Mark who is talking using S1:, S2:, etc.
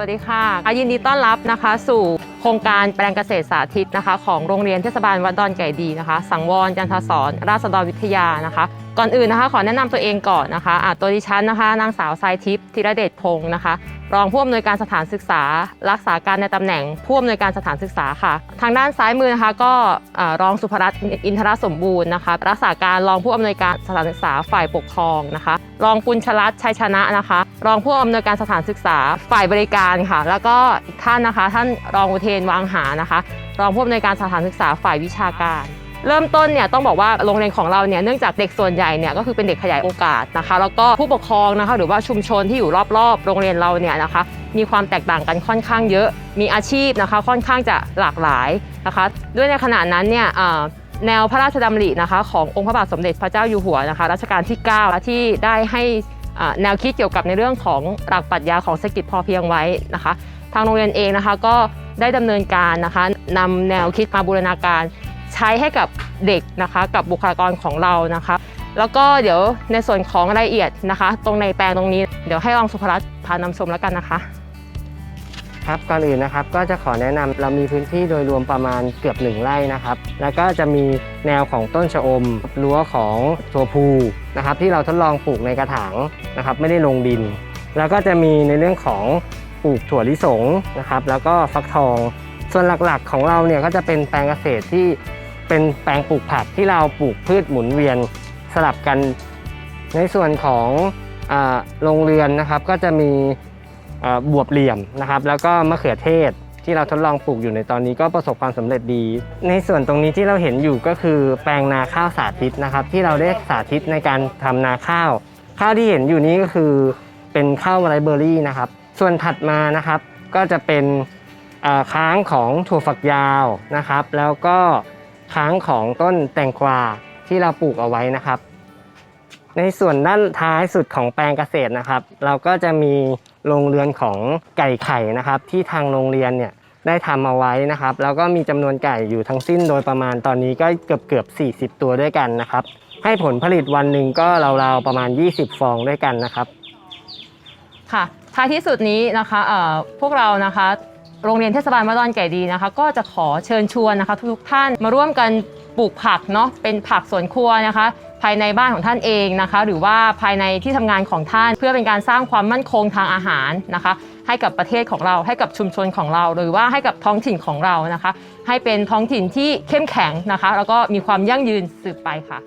S1: วัสดีค่ะยินดีต้อนรับนะคะสู่โครงการแปลงเกษตรสาธิตนะคะ ของโรงเรียนเทศบาลวัดดอนไก่ดีนะคะ สังวรจันทศรราษฎรวิทยานะคะ ก่อนอื่นนะคะ ขอแนะนำตัวเองก่อนนะคะะตัวดิฉันนะคะ นางสาวทรายทิพย์ธีรเดชพงศ์นะคะ รองผู้อำนวยการสถานศึกษา รักษาการในตำแหน่งผู้อำนวยการสถานศึกษาค่ะ ทางด้านซ้ายมือนะคะก็รองสุภรัตน์อินทรสมบูรณ์นะคะ รักษาการรองผู้อำนวยการสถานศึกษาฝ่ายปกครองนะคะ รองปุญชรัตน์ชัยชนะนะคะ รองผู้อำนวยการสถานศึกษาฝ่ายบริการค่ะ แล้วก็อีกท่านนะคะ ท่านรองอุเทนวางหานะคะรองผู้อำนวยการสถานศึกษาฝ่ายวิชาการ เริ่มต้นเนี่ยต้องบอกว่าโรงเรียนของเราเนี่ยเนื่องจากเด็กส่วนใหญ่เนี่ยก็คือเป็นเด็กขยายโอกาสนะคะ แล้วก็ผู้ปกครองนะคะหรือว่าชุมชนที่อยู่รอบๆ โรงเรียนเราเนี่ยนะคะ มีความแตกต่างกันค่อนข้างเยอะ มีอาชีพนะคะค่อนข้างจะหลากหลายนะคะ ด้วยในขณะนั้นเนี่ยแนวพระราชดำรินะคะขององค์พระบาทสมเด็จพระเจ้าอยู่หัวนะคะรัชกาลที่ 9 ที่ได้ให้แนวคิดเกี่ยวกับในเรื่องของหลักปรัชญาของเศรษฐกิจพอเพียงไว้นะคะ ทางโรงเรียนเองนะคะ ก็ได้ดำเนินการนะคะนำแนวคิดมาบูรณาการใช้ให้กับเด็กนะคะ กับบุคลากรของเรานะคะ แล้วก็เดี๋ยวในส่วนของรายละเอียดนะคะ ตรงในแปลงตรงนี้เดี๋ยวให้รองสุภรัตน์พานำชมแล้วกันนะคะ
S2: ครับก่อนอื่นนะครับก็จะขอแนะนำเรามีพื้นที่โดยรวมประมาณเกือบหนึ่งไร่นะครับ แล้วก็จะมีแนวของต้นชะอมรั้วของตัวภูนะครับ ที่เราทดลองปลูกในกระถางนะครับ ไม่ได้ลงดิน แล้วก็จะมีในเรื่องของ ปลูกถั่วลิสงนะครับ แล้วก็ฟักทอง ส่วนหลักๆของเราเนี่ยก็จะเป็นแปลงเกษตรที่เป็นแปลงปลูกผักที่เราปลูกพืชหมุนเวียนสลับกัน ในส่วนของโรงเรือนนะครับ ก็จะมีบวบเหลี่ยมนะครับ แล้วก็มะเขือเทศที่เราทดลองปลูกอยู่ในตอนนี้ก็ประสบความสำเร็จดี ในส่วนตรงนี้ที่เราเห็นอยู่ก็คือแปลงนาข้าวสาธิตนะครับ ที่เราได้สาธิตในการทำนาข้าว ข้าวที่เห็นอยู่นี้ก็คือเป็นข้าวไรเบอรี่นะครับ ส่วนถัดมานะครับก็จะเป็นค้างของถั่วฝักยาวนะครับ แล้วก็ค้างของต้นแตงกวาที่เราปลูกเอาไว้นะครับ ในส่วนด้านท้ายสุดของแปลงเกษตรนะครับ เราก็จะมีโรงเรือนของไก่ไข่นะครับ ที่ทางโรงเรียนเนี่ยได้ทำเอาไว้นะครับ แล้วก็มีจำนวนไก่อยู่ทั้งสิ้นโดยประมาณตอนนี้ก็เกือบเกือบ 40 ตัวด้วยกันนะครับ ให้ผลผลิตวันหนึ่งก็ราวๆประมาณ 20 ฟองด้วยกันนะครับ
S1: ค่ะท้ายที่สุดนี้นะคะพวกเรานะคะโรงเรียนเทศบาลวัดอนไก่ดีนะคะ ก็จะขอเชิญชวนนะคะ ทุกๆท่านมาร่วมกันปลูกผักเนาะเป็นผักสวนครัวนะคะ ภายในบ้านของท่านเองนะคะ หรือว่าภายในที่ทำงานของท่าน เพื่อเป็นการสร้างความมั่นคงทางอาหารนะคะ ให้กับประเทศของเราให้กับชุมชนของเรา หรือว่าให้กับท้องถิ่นของเรานะคะ ให้เป็นท้องถิ่นที่เข้มแข็งนะคะ แล้วก็มีความยั่งยืนสืบไปค่ะ